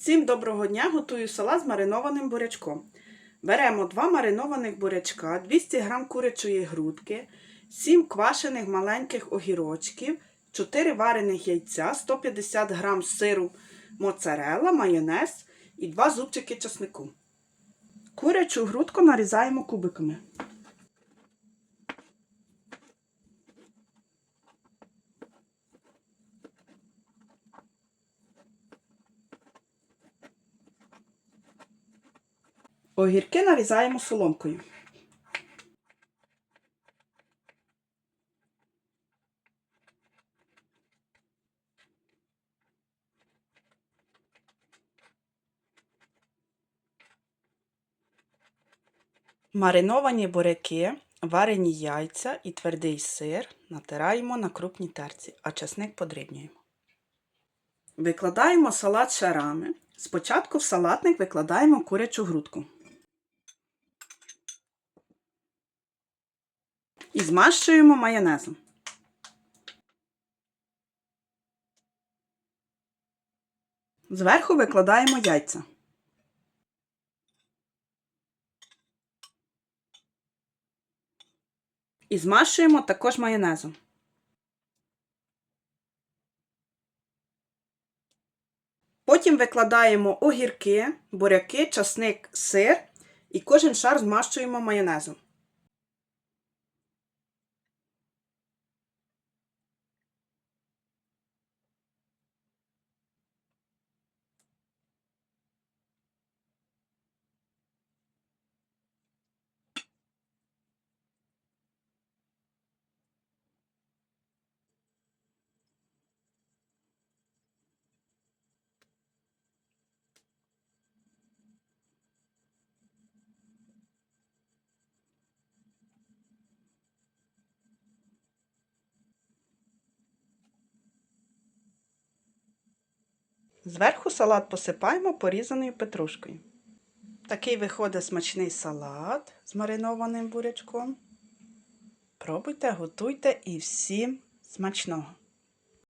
Всім доброго дня! Готую салат з маринованим бурячком. Беремо 2 маринованих бурячка, 200 г курячої грудки, 7 квашених маленьких огірочків, 4 варених яйця, 150 г сиру моцарелла, майонез і 2 зубчики чеснику. Курячу грудку нарізаємо кубиками. Огірки нарізаємо соломкою. Мариновані буряки, варені яйця і твердий сир натираємо на крупній терці, а часник подрібнюємо. Викладаємо салат шарами. Спочатку в салатник викладаємо курячу грудку. І змащуємо майонезом. Зверху викладаємо яйця. І змащуємо також майонезом. Потім викладаємо огірки, буряки, часник, сир і кожен шар змащуємо майонезом. Зверху салат посипаємо порізаною петрушкою. Такий виходить смачний салат з маринованим бурячком. Пробуйте, готуйте і всім смачного!